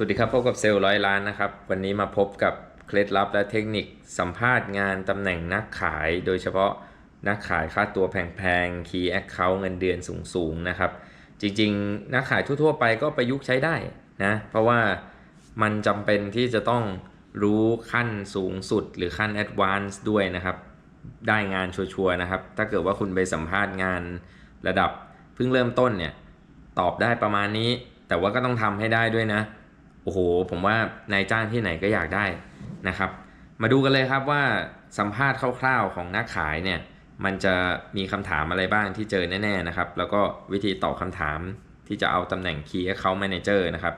วัสดีครับพบกับเซลล์ร้อยล้านนะครับ วันนี้มาพบกับเคล็ดลับและเทคนิคสัมภาษณ์งานตำแหน่งนักขาย โดยเฉพาะนักขายค่าตัวแพงๆ Key Account เงินเดือนสูงๆนะครับ จริงๆ นักขายทั่วๆ ไปก็ประยุกต์ใช้ได้นะเพราะว่ามันจำเป็นที่จะต้องรู้ขั้นสูงสุดหรือขั้น Advance ด้วยนะครับ ได้งานชัวร์ๆนะครับ ถ้าเกิดว่าคุณไปสัมภาษณ์งานระดับเพิ่งเริ่มต้นเนี่ยตอบได้ประมาณนี้ แต่ว่าก็ต้องทำให้ได้ด้วยนะ อ้โห ผมว่านายจ้างที่ไหนก็อยากได้นะครับ มาดูกันเลยครับว่าสัมภาษณ์คร่าวๆของนักขายเนี่ยมันจะมีคำถามอะไรบ้างที่เจอแน่ๆนะครับ แล้วก็วิธีตอบคำถามที่จะเอาตำแหน่ง Key Account Manager นะครับ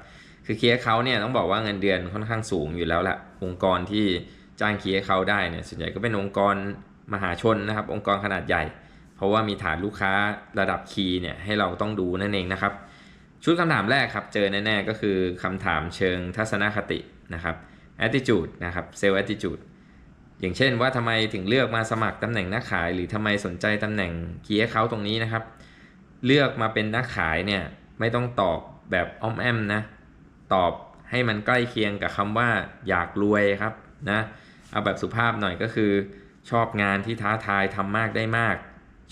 คือ Key Account เนี่ยต้องบอกว่าเงินเดือนค่อนข้างสูงอยู่แล้วแหละองค์กรที่จ้าง Key Account ได้เนี่ยส่วนใหญ่ก็เป็นองค์กรมหาชนนะครับ องค์กรขนาดใหญ่ เพราะว่ามีฐานลูกค้าระดับคีย์เนี่ยให้เราต้องดูนั่นเองนะครับ ชุดคำถามแรกครับ เจอแน่ๆก็คือคำถามเชิงทัศนคตินะครับ attitude นะครับ sell attitude อย่างเช่นว่าทำไมถึงเลือกมาสมัครตำแหน่งนักขาย หรือทำไมสนใจตำแหน่ง key account ตรงนี้นะครับ เลือกมาเป็นนักขายเนี่ยไม่ต้องตอบแบบอ้อมแอมนะ ตอบให้มันใกล้เคียงกับคำว่าอยากรวยครับนะเอาแบบสุภาพหน่อยก็คือ ชอบงานที่ท้าทายทำมากได้มาก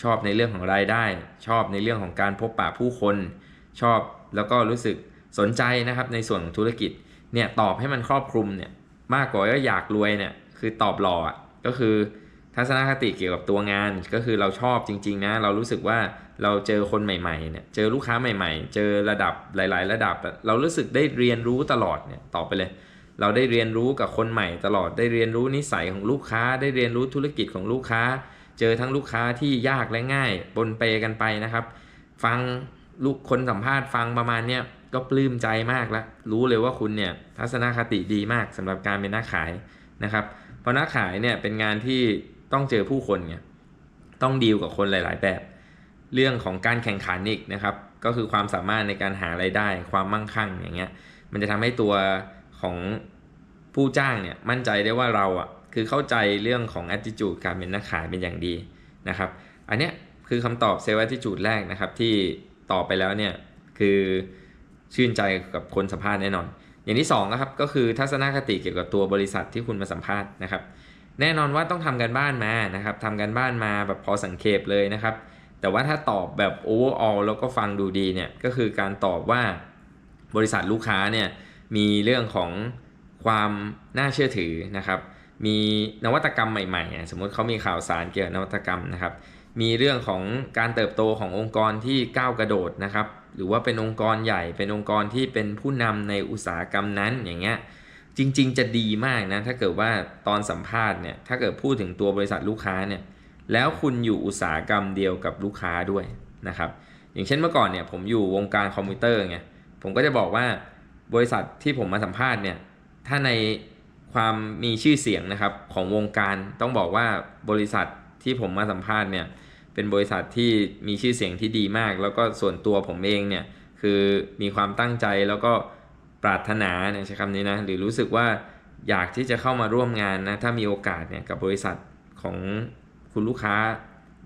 ชอบในเรื่องของรายได้ ชอบในเรื่องของการพบปะผู้คน ชอบ แล้วก็รู้สึกสนใจนะครับในส่วนของธุรกิจเนี่ยตอบให้มันครอบคลุมเนี่ยมากกว่าว่าอยากรวยเนี่ยคือตอบหล่อก็คือทัศนคติเกี่ยวกับตัวงานก็คือเราชอบจริง ๆ นะ เรารู้สึกว่าเราเจอคนใหม่ๆเนี่ยเจอลูกค้าใหม่ ๆ เจอระดับหลาย ๆ ระดับ เรารู้สึกได้เรียนรู้ตลอดเนี่ยตอบไปเลย เราได้เรียนรู้กับคนใหม่ตลอดได้เรียนรู้นิสัยของลูกค้า ได้เรียนรู้ธุรกิจของลูกค้า เจอทั้งลูกค้าที่ยากและง่ายปนเปกันไปนะครับ ฟัง ลูกคนสัมภาษณ์ฟังประมาณเนี้ยก็ปลื้มใจมากแล้ว รู้เลยว่าคุณเนี่ยทัศนคติดีมากสำหรับการเป็นนักขายนะครับ เพราะนักขายเนี่ยเป็นงานที่ต้องเจอผู้คนเนี่ยต้องดีลกับคนหลาย ๆ แบบ เรื่องของการแข่งขันอีกนะครับ ก็คือความสามารถในการหาไรายได้ ความมั่งคั่งอย่างเงี้ย มันจะทำให้ตัวของผู้จ้างเนี่ยมั่นใจได้ว่าเราอะคือเข้าใจเรื่องของ attitude การเป็นนักขายเป็นอย่างดีนะครับ อันเนี้ยคือคำตอบเซลล์ attitude แรกนะครับที่ ตอบไปแล้วเนี่ยคือชื่นใจกับคนสัมภาษณ์แน่นอน อย่างที่2นะครับก็คือทัศนคติเกี่ยวกับตัวบริษัทที่คุณมาสัมภาษณ์นะครับ แน่นอนว่าต้องทำกันบ้านมานะครับทำกันบ้านมาแบบพอสังเขปเลยนะครับ แต่ว่าถ้าตอบแบบ overall แล้วก็ฟังดูดีเนี่ยก็คือการตอบว่าบริษัทลูกค้าเนี่ยมีเรื่องของความน่าเชื่อถือนะครับ มีนวัตกรรมใหม่ๆ สมมติเขามีข่าวสารเกี่ยวกับนวัตกรรมนะครับ มีเรื่องของการเติบโตขององค์กรที่ก้าวกระโดดนะครับ หรือว่าเป็นองค์กรใหญ่ เป็นองค์กรที่เป็นผู้นำในอุตสาหกรรมนั้นอย่างเงี้ยจริง ๆ จะดีมากนะถ้าเกิดว่าตอนสัมภาษณ์เนี่ยถ้าเกิดพูดถึงตัวบริษัทลูกค้าเนี่ยแล้วคุณอยู่อุตสาหกรรมเดียวกับลูกค้าด้วยนะครับอย่างเช่นเมื่อก่อนเนี่ยผมอยู่วงการคอมพิวเตอร์ไงผมก็จะบอกว่าบริษัทที่ผมมาสัมภาษณ์เนี่ยถ้าในความมีชื่อเสียงนะครับของวงการต้องบอกว่าบริษัท ที่ผมมาสัมภาษณ์เนี่ยเป็นบริษัทที่มีชื่อเสียงที่ดีมาก แล้วก็ส่วนตัวผมเองเนี่ยคือมีความตั้งใจแล้วก็ปรารถนาเนี่ยใช้คำนี้นะหรือรู้สึกว่าอยากที่จะเข้ามาร่วมงานนะถ้ามีโอกาสเนี่ยกับบริษัทของคุณลูกค้า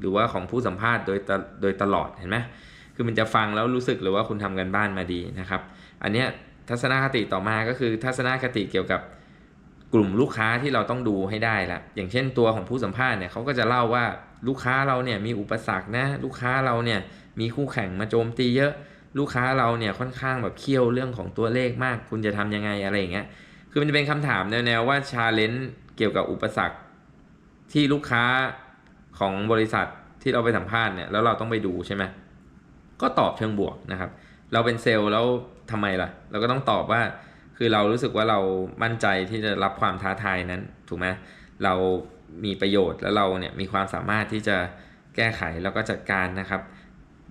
หรือว่าของผู้สัมภาษณ์โดยตโดยตลอดเห็นไหมคือมันจะฟังแล้วรู้สึกเลยว่าคุณทำกันบ้านมาดีนะครับ อันเนี้ยทัศนคติต่อมาก็คือทัศนคติเกี่ยวกับ กลุ่มลูกค้าที่เราต้องดูให้ได้ละอย่างเช่นตัวของผู้สัมภาษณ์เนี่ยเขาก็จะเล่าว่าลูกค้าเราเนี่ยมีอุปสรรคนะลูกค้าเราเนี่ยมีคู่แข่งมาโจมตีเยอะ ลูกค้าเราเนี่ยค่อนข้างแบบเคี่ยวเรื่องของตัวเลขมาก คุณจะทำยังไงอะไรอย่างเงี้ยคือมันจะเป็นคำถามแนวๆว่าชาเลนจ์เกี่ยวกับอุปสรรคที่ลูกค้าของบริษัทที่เราไปสัมภาษณ์เนี่ยแล้วเราต้องไปดูใช่ไหมก็ตอบเชิงบวกนะครับ เราเป็นเซลล์แล้วทำไมล่ะ เราก็ต้องตอบว่า คือเรารู้สึกว่าเรามั่นใจที่จะรับความท้าทายนั้นถูกไหมเรามีประโยชน์แล้วเราเนี่ยมีความสามารถที่จะแก้ไขแล้วก็จัดการนะครับ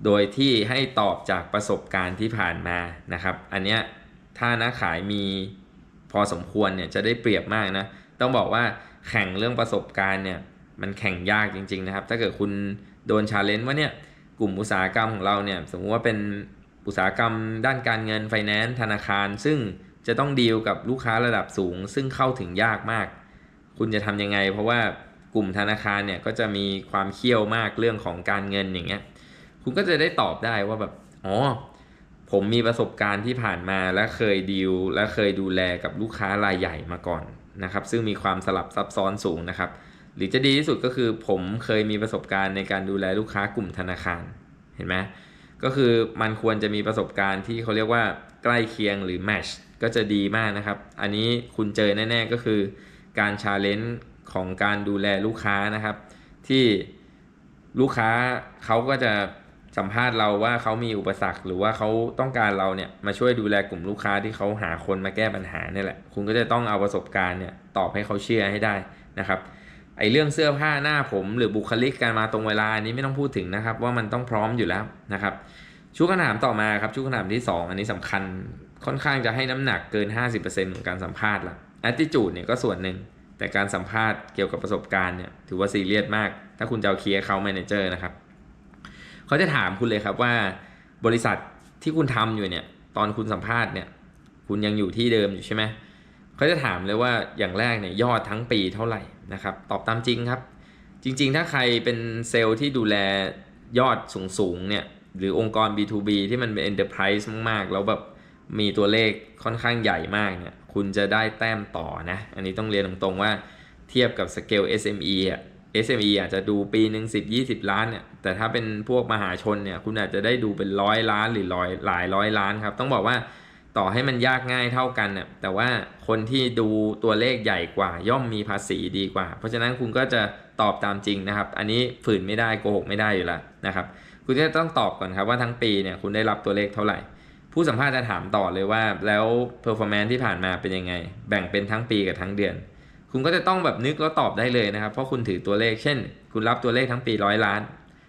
โดยที่ให้ตอบจากประสบการณ์ที่ผ่านมานะครับ อันเนี้ยถ้านักขายมีพอสมควรเนี่ยจะได้เปรียบมากนะต้องบอกว่าแข่งเรื่องประสบการณ์เนี่ยมันแข่งยากจริง ๆนะครับ ถ้าเกิดคุณโดนชาเลนจ์ว่าเนี่ยกลุ่มอุตสาหกรรมของเราเนี่ยสมมติว่าเป็นอุตสาหกรรมด้านการเงินไฟแนนซ์ธนาคาร ซึ่ง จะต้องดีลกับลูกค้าระดับสูง ซึ่งเข้าถึงยากมาก คุณจะทำยังไง เพราะว่ากลุ่มธนาคารเนี่ยก็จะมีความเคี่ยวมากเรื่องของการเงินอย่างเงี้ย คุณก็จะได้ตอบได้ว่าแบบ อ๋อ ผมมีประสบการณ์ที่ผ่านมาและเคยดีลและเคยดูแลกับลูกค้ารายใหญ่มาก่อนนะครับ ซึ่งมีความสลับซับซ้อนสูงนะครับ หรือจะดีที่สุดก็คือผมเคยมีประสบการณ์ในการดูแลลูกค้ากลุ่มธนาคาร เห็นไหม ก็คือมันควรจะมีประสบการณ์ที่เขาเรียกว่าใกล้เคียงหรือ match ก็จะดีมากนะครับ อันนี้คุณเจอแน่ ๆ ก็คือการชาเลนจ์ของการดูแลลูกค้านะครับ ที่ลูกค้าเขาก็จะสัมภาษณ์เราว่าเขามีอุปสรรค หรือว่าเขาต้องการเราเนี่ยมาช่วยดูแลกลุ่มลูกค้าที่เขาหาคนมาแก้ปัญหาเนี่ยแหละ คุณก็จะต้องเอาประสบการณ์เนี่ยตอบให้เขาเชื่อให้ได้นะครับ ไอเรื่องเสื้อผ้าหน้าผม หรือบุคลิกการมาตรงเวลาอันนี้ไม่ต้องพูดถึงนะครับ ว่ามันต้องพร้อมอยู่แล้วนะครับชุดคำถามต่อมาครับชุดคำถามที่ 2 อันนี้สำคัญค่อนข้างจะให้น้ำหนักเกิน 50%ของการสัมภาษณ์ละ attitude เนี่ยก็ส่วนหนึ่ง แต่การสัมภาษณ์เกี่ยวกับประสบการณ์เนี่ยถือว่าซีเรียสมาก ถ้าคุณจะเอาเคลียร์เขาแมเนเจอร์นะครับเขาจะถามคุณเลยครับว่า บริษัทที่คุณทำอยู่เนี่ยตอนคุณสัมภาษณ์เนี่ยคุณยังอยู่ที่เดิมอยู่ใช่ไหม เขาจะถามเลยว่าอย่างแรกเนี่ยยอดทั้งปีเท่าไหร่นะครับ ตอบตามจริงครับ จริง ๆ ถ้าใครเป็นเซลล์ที่ดูแลยอดสูงๆเนี่ยหรือองค์กร B2B ที่มันเป็น Enterprise มากๆ แล้วแบบมีตัวเลขค่อนข้างใหญ่มากเนี่ยคุณจะได้แต้มต่อนะ อันนี้ต้องเรียนตรงๆว่าเทียบกับสเกล SME อะ SME อาจจะดูปีหนึ่ง10 20 ล้านเนี่ยแต่ถ้าเป็นพวกมหาชนเนี่ยคุณอาจจะได้ดูเป็นร้อยล้านหรือร้อยหลายร้อยล้านครับ ต้องบอกว่า ต่อให้มันยากง่ายเท่ากันเนี่ยแต่ว่าคนที่ดูตัวเลขใหญ่กว่า ย่อมมีภาษีดีกว่า เพราะฉะนั้นคุณก็จะตอบตามจริงนะครับ อันนี้ฝืนไม่ได้โกหกไม่ได้อยู่แล้วนะครับ คุณจะต้องตอบก่อนครับว่าทั้งปีเนี่ยคุณได้รับตัวเลขเท่าไหร่ ผู้สัมภาษณ์จะถามต่อเลยว่าแล้ว performance ที่ผ่านมาเป็นยังไง แบ่งเป็นทั้งปีกับทั้งเดือน คุณก็จะต้องแบบนึกแล้วตอบได้เลยนะครับ เพราะคุณถือตัวเลข เช่น คุณรับตัวเลขทั้งปีร้อยล้าน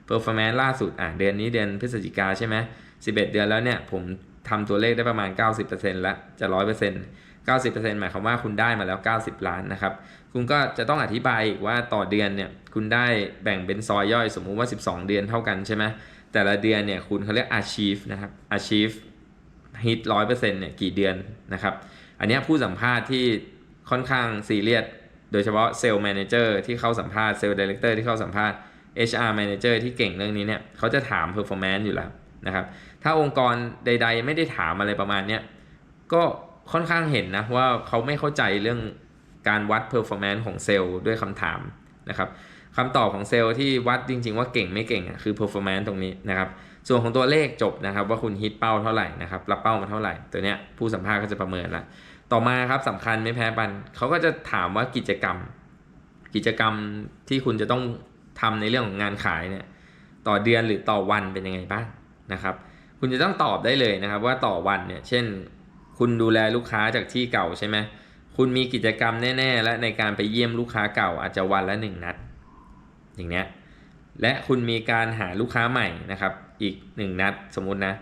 performance ล่าสุดอะเดือนนี้เดือนพฤศจิกาใช่ไหม11 เดือนแล้วเนี่ยผม ทำตัวเลขได้ประมาณ 90%แล้วจะ 100% 90%หมายความว่าคุณได้มาแล้ว 90 ล้านนะครับ คุณก็จะต้องอธิบายอีกว่าต่อเดือนเนี่ยคุณได้แบ่งเป็นซอยย่อยสมมุติว่า 12 เดือนเท่ากันใช่ไหมแต่ละเดือนเนี่ยคุณเขาเรียก achieve นะครับ achieve hit 100%เนี่ยกี่เดือนนะครับ อันนี้ผู้สัมภาษณ์ที่ค่อนข้างซีเรียสโดยเฉพาะเซลล์แมเนเจอร์ที่เข้าสัมภาษณ์เซลล์ดีเลกเตอร์ที่เข้าสัมภาษณ์ HR Manager ที่เก่งเรื่องนี้เนี่ยเขาจะถาม performance อยู่แล้วนะครับ ถ้าองค์กรใด ๆ ไม่ได้ถามอะไรประมาณเนี้ยก็ค่อนข้างเห็นนะว่าเขาไม่เข้าใจเรื่องการวัด performance ของเซลล์ด้วยคำถามนะครับคำตอบของเซลล์ที่วัดจริง ๆ ว่าเก่งไม่เก่งคือ performance ตรงนี้นะครับ ส่วนของตัวเลขจบนะครับ ว่าคุณฮิตเป้าเท่าไหร่นะครับรับเป้ามาเท่าไหร่ ตัวเนี้ยผู้สัมภาษณ์ก็จะประเมินละต่อมาครับสำคัญไม่แพ้ปันเขาก็จะถามว่ากิจกรรม กิจกรรมที่คุณจะต้องทำในเรื่องของงานขายเนี่ยต่อเดือนหรือต่อวันเป็นยังไงบ้างนะครับ คุณจะต้องตอบได้เลยนะครับ ว่าต่อวันเนี่ย เช่น คุณดูแลลูกค้าจากที่เก่าใช่ไหมคุณมีกิจกรรมแน่ ๆ และในการไปเยี่ยมลูกค้าเก่าอาจจะวันละหนึ่งนัด อย่างเนี้ยและคุณมีการหาลูกค้าใหม่นะครับ อีกหนึ่งนัดสมมุตินะ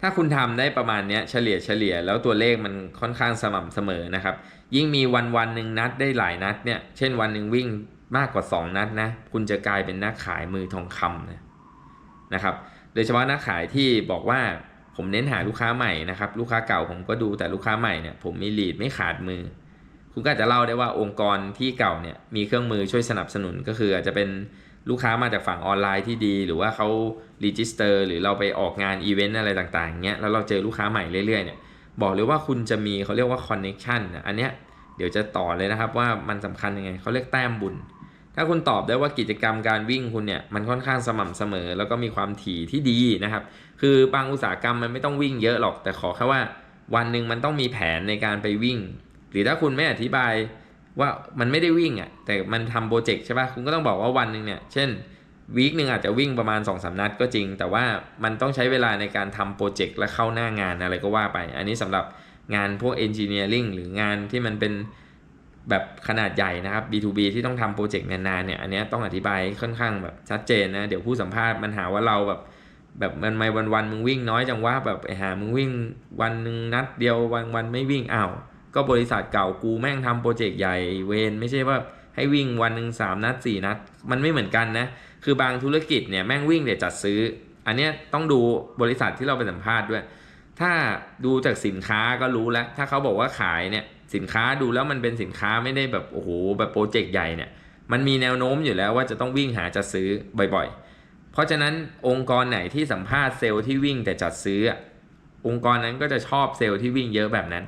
ถ้าคุณทำได้ประมาณเนี้ยเฉลี่ยเฉลี่ยแล้วตัวเลขมันค่อนข้างสม่ำเสมอนะครับ ยิ่งมีวันวันหนึ่งนัดได้หลายนัดเนี่ยเช่นวันหนึ่งวิ่งมากกว่า 2 นัดนะ คุณจะกลายเป็นนักขายมือทองคำนะนะครับ โดยเฉพาะนักขายที่บอกว่าผมเน้นหาลูกค้าใหม่นะครับ ลูกค้าเก่าผมก็ดูแต่ลูกค้าใหม่เนี่ยผมมีลีดไม่ขาดมือ คุณก็อาจจะเล่าได้ว่าองค์กรที่เก่าเนี่ยมีเครื่องมือช่วยสนับสนุนก็คืออาจจะเป็นลูกค้ามาจากฝั่งออนไลน์ที่ดี หรือว่าเขารีจิสเตอร์หรือเราไปออกงานอีเวนต์อะไรต่างๆเงี้ยแล้วเราเจอลูกค้าใหม่เรื่อยๆเนี่ยบอกเลยว่าคุณจะมีเขาเรียกว่าคอนเน็ชันอันเนี้ยเดี๋ยวจะต่อเลยนะครับว่ามันสำคัญยังไงเขาเรียกแต้มบุญ ถ้าคุณตอบได้ว่ากิจกรรมการวิ่งคุณเนี่ยมันค่อนข้างสม่ำเสมอ แล้วก็มีความถี่ที่ดีนะครับ คือบางอุตสาหกรรมมันไม่ต้องวิ่งเยอะหรอก แต่ขอแค่ว่าวันหนึ่งมันต้องมีแผนในการไปวิ่ง หรือถ้าคุณไม่อธิบายว่ามันไม่ได้วิ่งอะแต่มันทำโปรเจกต์ใช่ป่ะคุณก็ต้องบอกว่าวันหนึ่งเนี่ยเช่นวีคหนึ่งอาจจะวิ่งประมาณ2อสนัดก็จริง แต่ว่ามันต้องใช้เวลาในการทำโปรเจกต์และเข้าหน้างานอะไรก็ว่าไป อันนี้สำหรับงานพวกเอนจิเนียริงหรืองานที่มันเป็น แบบขนาดใหญ่นะครับ B2B ที่ต้องทำโปรเจกต์นานๆเนี่ย อันนี้ต้องอธิบายค่อนข้างแบบชัดเจนนะ เดี๋ยวผู้สัมภาษณ์มันหาว่าเราแบบ แบบมันไม่วันวันมึงวิ่งน้อยจังว่าแบบไอ้หามึงวิ่งวันหนึ่งนัดเดียววันวันไม่วิ่งอ้าวก็บริษัทเก่ากูแม่งทำโปรเจกต์ใหญ่เวนไม่ใช่ว่าให้วิ่งวันหนึ่งสามนัดสี่นัด มันไม่เหมือนกันนะ คือบางธุรกิจเนี่ยแม่งวิ่งเดี๋ยวจัดซื้อ อันเนี้ยต้องดูบริษัทที่เราไปสัมภาษณ์ด้วย ถ้าดูจากสินค้าก็รู้แล้ว ถ้าเขาบอกว่าขายเนี่ย สินค้าดูแล้วมันเป็นสินค้าไม่ได้แบบโอ้โหแบบโปรเจกต์ใหญ่เนี่ยมันมีแนวโน้มอยู่แล้วว่าจะต้องวิ่งหาจัดซื้อบ่อย ๆ เพราะฉะนั้นองค์กรไหนที่สัมภาษณ์เซลล์ที่วิ่งแต่จัดซื้อ องค์กรนั้นก็จะชอบเซลล์ที่วิ่งเยอะแบบนั้น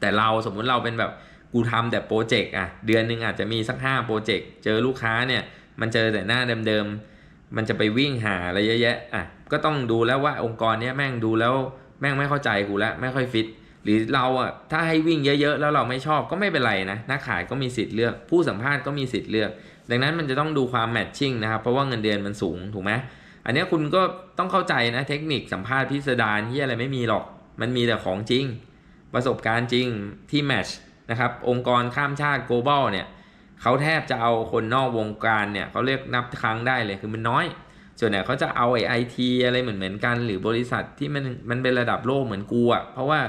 แต่เราสมมุติเราเป็นแบบกูทำแต่โปรเจกต์อะเดือนหนึ่งอาจจะมีสักห้าโปรเจกต์เจอลูกค้าเนี่ยมันเจอแต่หน้าเดิมๆมันจะไปวิ่งหาอะไรเยอะแยะอะก็ต้องดูแล้วว่าองค์กรเนี้ยแม่งดูแล้วแม่งไม่เข้าใจกูแล้วไม่ค่อยฟิต หรือเราอะถ้าให้วิ่งเยอะๆ แล้วเราไม่ชอบก็ไม่เป็นไรนะนักขายก็มีสิทธิ์เลือก ผู้สัมภาษณ์ก็มีสิทธิ์เลือก ดังนั้นมันจะต้องดูความแมทชิ่งนะครับ เพราะว่าเงินเดือนมันสูงถูกไหมอันนี้คุณก็ต้องเข้าใจนะเทคนิคสัมภาษณ์พิสดารที่อะไรไม่มีหรอก มันมีแต่ของจริง ประสบการณ์จริงที่แมทชนะครับองค์กรข้ามชาติ global เนี่ยเขาแทบจะเอาคนนอกวงการเนี่ยเขาเรียกนับครั้งได้เลยคือมันน้อย ส่วนใหญ่เขาจะเอาไอทีอะไรเหมือนเหมือนกัน หรือบริษัทที่มันมันเป็นระดับโลกเหมือนกูอะ่ะเพราะว่า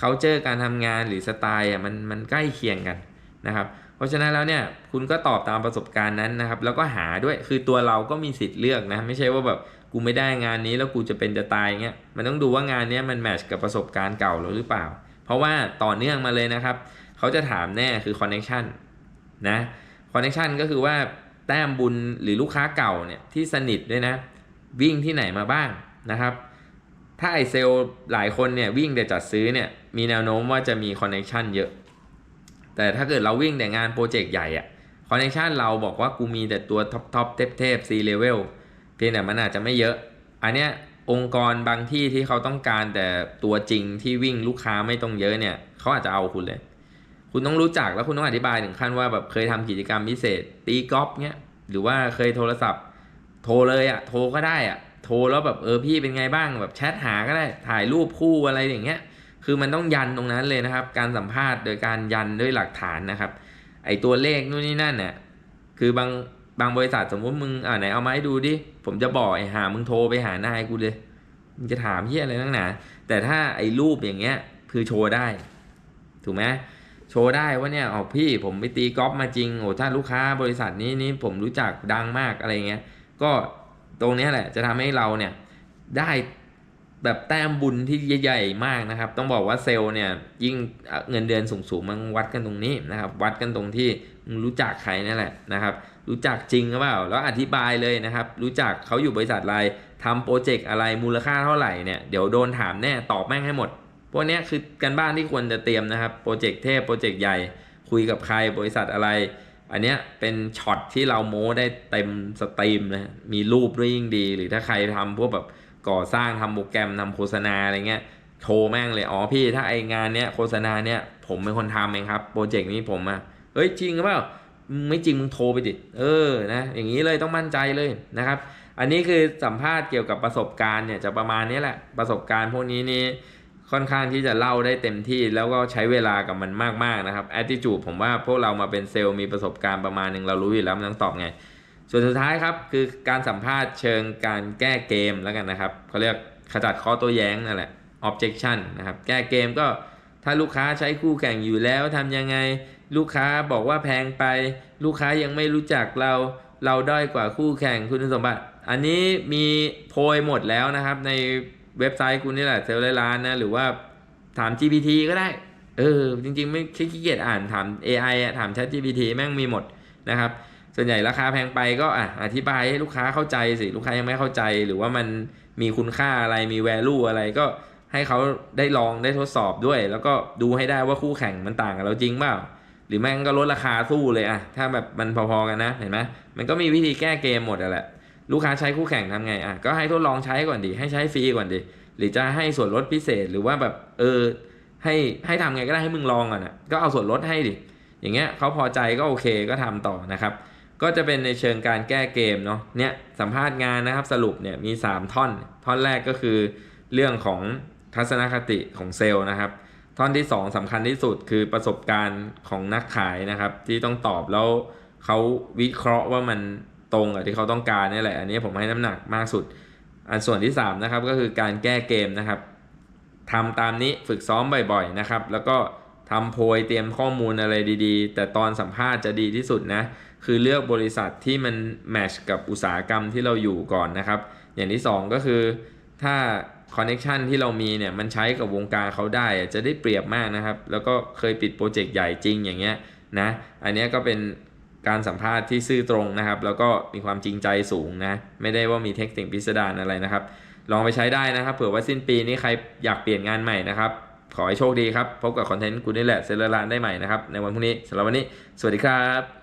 เขาเจอการทำงานหรือสไตล์อะมันมันใกล้เคียงกันนะครับ เพราะฉะนั้นแล้วเนี่ยคุณก็ตอบตามประสบการณ์นั้นนะครับ แล้วก็หาด้วยคือตัวเราก็มีสิทธิ์เลือกนะไม่ใช่ว่าแบบกูไม่ได้งานนี้แล้วกูจะเป็นจะตายเงี้ยมันต้องดูว่างานนี้มันแมชกับประสบการณ์เก่าเราหรือเปล่า เพราะว่าต่อเนื่องมาเลยนะครับเขาจะถามแน่คือคอนเน็ชันนะคอนเน็ชันก็คือว่าแต้มบุญหรือลูกค้าเก่าเนี่ยที่สนิทด้วยนะ วิ่งที่ไหนมาบ้างนะครับ ถ้าไอเซลหลายคนเนี่ยวิ่งแต่จัดซื้อเนี่ยมีแนวโน้มว่าจะมีคอนเน็ชันเยอะ แต่ถ้าเกิดเราวิ่งแต่งานโปรเจกต์ใหญ่อะคอนเน็ชันเราบอกว่ากูมีแต่ตัวท็อปท็อปเทพเทพซีเลเวลเพียงแต่มันอาจจะไม่เยอะ อันเนี้ยองค์กรบางที่ที่เขาต้องการแต่ตัวจริงที่วิ่งลูกค้าไม่ต้องเยอะเนี่ยเขาอาจจะเอาคุณเลย คุณต้องรู้จักแล้วคุณต้องอธิบายถึงขั้นว่าแบบเคยทำกิจกรรมพิเศษ ตีกอล์ฟเนี้ยหรือว่าเคยโทรศัพท์ โทรเลยอะโทรก็ได้อะ โทรแล้วแบบเออพี่เป็นไงบ้างแบบแชทหาก็ได้ถ่ายรูปคู่อะไรอย่างเงี้ย คือมันต้องยันตรงนั้นเลยนะครับ การสัมภาษณ์โดยการยันด้วยหลักฐานนะครับ ไอตัวเลขนู่นนี่นั่นเนี่ยคือบางบางบริษัทสมมติมึงอ่าไหนเอามาให้ดูดิผมจะบอกไอหามึงโทรไปหานายกูเลยมึงจะถามเฮียอะไรนักหนาแต่ถ้าไอรูปอย่างเงี้ยคือโชว์ได้ ถูกไหมโชว์ได้ว่าเนี่ยออกพี่ผมไปตีกอล์ฟมาจริงโอ้ถ้าลูกค้าบริษัทนี้นี่ผมรู้จักดังมากอะไรเงี้ยก็ ตรงนี้แหละจะทำให้เราเนี่ยได้แบบแต้มบุญที่ใหญ่ๆมากนะครับ ต้องบอกว่าเซลล์เนี่ยยิ่งเงินเดือนสูงๆมันวัดกันตรงนี้นะครับ วัดกันตรงที่รู้จักใครนั่นแหละนะครับ รู้จักจริงหรือเปล่าแล้วอธิบายเลยนะครับ รู้จักเขาอยู่บริษัทอะไรทำโปรเจกต์อะไรมูลค่าเท่าไหร่เนี่ยเดี๋ยวโดนถามแน่ตอบแม่งให้หมดพวกนี้คือการบ้านที่ควรจะเตรียมนะครับโปรเจกต์เทพโปรเจกต์ใหญ่คุยกับใครบริษัทอะไร อันเนี้ยเป็นช็อตที่เราโม้ได้เต็มสตรีมนะมีรูปด้วยยิ่งดี หรือถ้าใครทำพวกแบบก่อสร้างทำโปรแกรมทำโฆษณาอะไรเงี้ยโชว์แม่งเลยอ๋อพี่ถ้าไองานเนี้ยโฆษณาเนี้ยผมเป็นคนทำเองครับโปรเจกต์นี้ผมอะเฮ้ยจริงหรือเปล่าไม่จริงมึงโทรไปดิเออนะอย่างนี้เลยต้องมั่นใจเลยนะครับ อันนี้คือสัมภาษณ์เกี่ยวกับประสบการณ์เนี่ยจะประมาณนี้แหละประสบการณ์พวกนี้นี่ ค่อนข้างที่จะเล่าได้เต็มที่แล้วก็ใช้เวลากับมันมากๆนะครับ attitude ผมว่าพวกเรามาเป็นเซลล์มีประสบการณ์ประมาณหนึ่งเรารู้อยู่แล้วมันต้องตอบไง ส่วนสุดท้ายครับคือการสัมภาษณ์เชิงการแก้เกมแล้วกันนะครับเขาเรียกขจัดข้อโต้แย้งนั่นแหละ objection นะครับแก้เกมก็ถ้าลูกค้าใช้คู่แข่งอยู่แล้วทำยังไง ลูกค้าบอกว่าแพงไป ลูกค้ายังไม่รู้จักเรา เราด้อยกว่าคู่แข่งคุณสมบัติ อันนี้มีโพยหมดแล้วนะครับใน เว็บไซต์คุณนี่แหละเซลล์ร้ล้านนะหรือว่าถาม GPT ก็ได้ เออ จริงๆ ไม่ขี้เกียจอ่านถาม AI อะถาม Chat GPT แม่งมีหมดนะครับ ส่วนใหญ่ราคาแพงไปก็อะอธิบายให้ลูกค้าเข้าใจสิ ลูกค้ายังไม่เข้าใจ หรือว่ามันมีคุณค่าอะไรมี value อะไรก็ให้เขาได้ลองได้ทดสอบด้วย แล้วก็ดูให้ได้ว่าคู่แข่งมันต่างกับเราจริงเปล่าหรือแม่งก็ลดราคาสู้เลยอะถ้าแบบมันพอๆกันนะเห็นไหมมันก็มีวิธีแก้เกมหมดอะแหละ ลูกค้าใช้คู่แข่งทำไงอะก็ให้ทดลองใช้ก่อนดิให้ใช้ฟรีก่อนดิหรือจะให้ส่วนลดพิเศษหรือว่าแบบเออให้ให้ทำไงก็ได้ให้มึงลองก่อนอะก็เอาส่วนลดให้ดิอย่างเงี้ยเขาพอใจก็โอเคก็ทำต่อนะครับ ก็จะเป็นในเชิงการแก้เกมเนาะเนี่ยสัมภาษณ์งานนะครับสรุปเนี่ยมี 3 ท่อน ท่อนแรกก็คือเรื่องของทัศนคติของเซลล์นะครับ ท่อนที่ 2สำคัญที่สุดคือประสบการณ์ของนักขายนะครับ ที่ต้องตอบแล้วเขาวิเคราะห์ว่ามัน ตรงกับที่เขาต้องการนี่แหละ อันนี้ผมให้น้ำหนักมากสุด อันส่วนที่3นะครับก็คือการแก้เกมนะครับทำตามนี้ฝึกซ้อมบ่อยๆนะครับ แล้วก็ทำโพยเตรียมข้อมูลอะไรดีๆ แต่ตอนสัมภาษณ์จะดีที่สุดนะ คือเลือกบริษัทที่มันแมชกับอุตสาหกรรมที่เราอยู่ก่อนนะครับ อย่างที่ 2 ก็คือถ้าคอนเน็ชันที่เรามีเนี่ยมันใช้กับวงการเขาได้จะได้เปรียบมากนะครับ แล้วก็เคยปิดโปรเจกต์ใหญ่จริงอย่างเงี้ยนะ อันนี้ก็เป็น การสัมภาษณ์ที่ซื่อตรงนะครับ แล้วก็มีความจริงใจสูงนะ ไม่ได้ว่ามีเทคนิคพิสดารอะไรนะครับ ลองไปใช้ได้นะครับ เผื่อว่าสิ้นปีนี้ใครอยากเปลี่ยนงานใหม่นะครับ ขอให้โชคดีครับ พบกับคอนเทนต์กูนี่แหละเซเลอร์ลานได้ใหม่นะครับ ในวันพรุ่งนี้สำหรับวันนี้ สวัสดีครับ